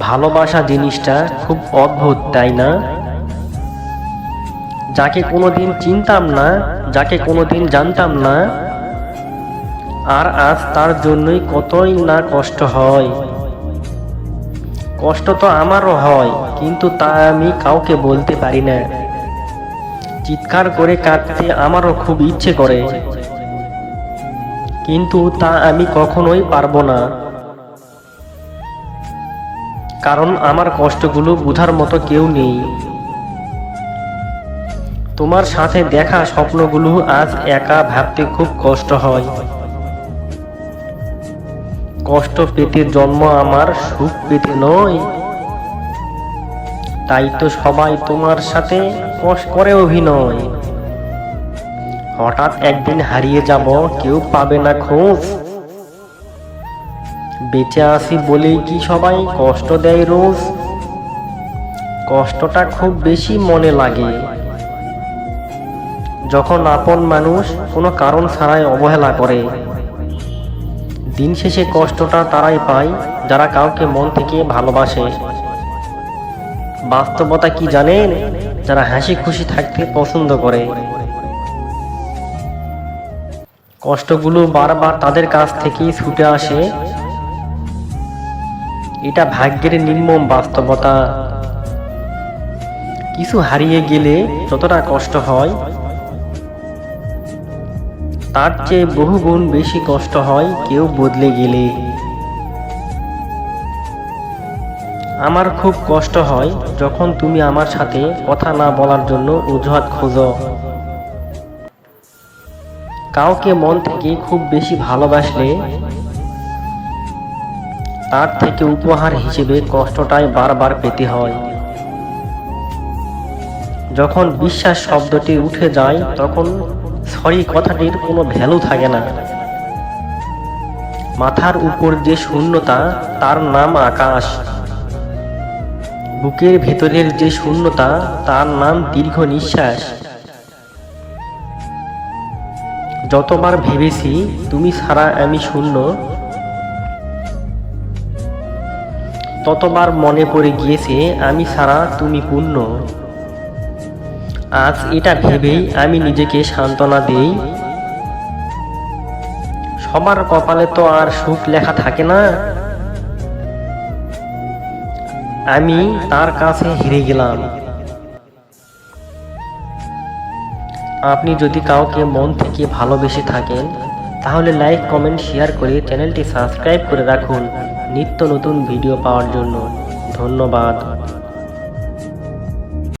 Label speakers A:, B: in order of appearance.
A: ভালোবাসা জিনিসটা খুব অদ্ভুত, তাই না? যাকে কোনোদিন চিনতাম না, যাকে কোনোদিন জানতাম না, আর আজ তার জন্যই কতই না কষ্ট হয়। কষ্ট তো আমারও হয়, কিন্তু তা আমি কাউকে বলতে পারি না। চিৎকার করে কাঁদতে আমারও খুব ইচ্ছে করে। কিন্তু তা আমি কখনোই পারব না। কারণ আমার কষ্টগুলো বোঝার মতো কেউ নেই। তোমার সাথে দেখা স্বপ্নগুলো আজ একা ভাবতে খুব কষ্ট হয়। কষ্ট পেতে জন্ম আমার, সুখ পেতে নয়। তাই তো সবাই তোমার সাথে কষ্ট করে অভিনয়। হঠাৎ একদিন হারিয়ে যাব, কেউ পাবে না খোঁজ। বেঁচে আসি বলেই কি সবাই কষ্ট দেয় রোজ? কষ্টটা খুব বেশি মনে লাগে। যখন আপন মানুষ কোনো কারণ ছাড়াই অবহেলা করে, দিন শেষে কষ্টটা তারাই পায় যারা কাউকে মন থেকে ভালোবাসে। বাস্তবতা কি জানেন? যারা হাসি খুশি থাকতে পছন্দ করে। কষ্টগুলো বারবার তাদের কাছ থেকেই ছুটে আসে এটা ভাগ্যের নির্মম বাস্তবতা। কিছু হারিয়ে গেলে যতটা কষ্ট হয়, তার চেয়ে বহু গুণ বেশি কষ্ট হয় কেউ বদলে গেলে। আমার খুব কষ্ট হয় যখন তুমি আমার সাথে কথা না বলার জন্য অজুহাত খোঁজো। কাউকে মন থেকে খুব বেশি ভালোবাসলে তার থেকে উপহার হিসেবে কষ্টটাই বারবার পেতে হয়। যখন বিশ্বাস শব্দটি উঠে যায়, তখন সরি কথাটির কোনো ভ্যালু থাকে না। মাথার উপর যে শূন্যতা, তার নাম আকাশ। বুকের ভেতরের যে শূন্যতা, তার নাম দীর্ঘ নিঃশ্বাস। যতবার ভেবেছি, তুমি ছাড়া আমি শূন্য ততবার মনে পড়ে গিয়েছে, আমি ছাড়া তুমি পূর্ণ। আজ এটা ভেবেই আমি নিজেকে সান্ত্বনা দেই। সবার কপালে তো আর সুখ লেখা থাকে না। আমি তার কাছে হেরে গেলাম। আপনি যদি কাউকে মন থেকে ভালোবেসে থাকেন, তাহলে লাইক, কমেন্ট, শেয়ার করে চ্যানেলটি সাবস্ক্রাইব করে রাখুন। নিত্য নতুন ভিডিও পাওয়ার জন্য ধন্যবাদ।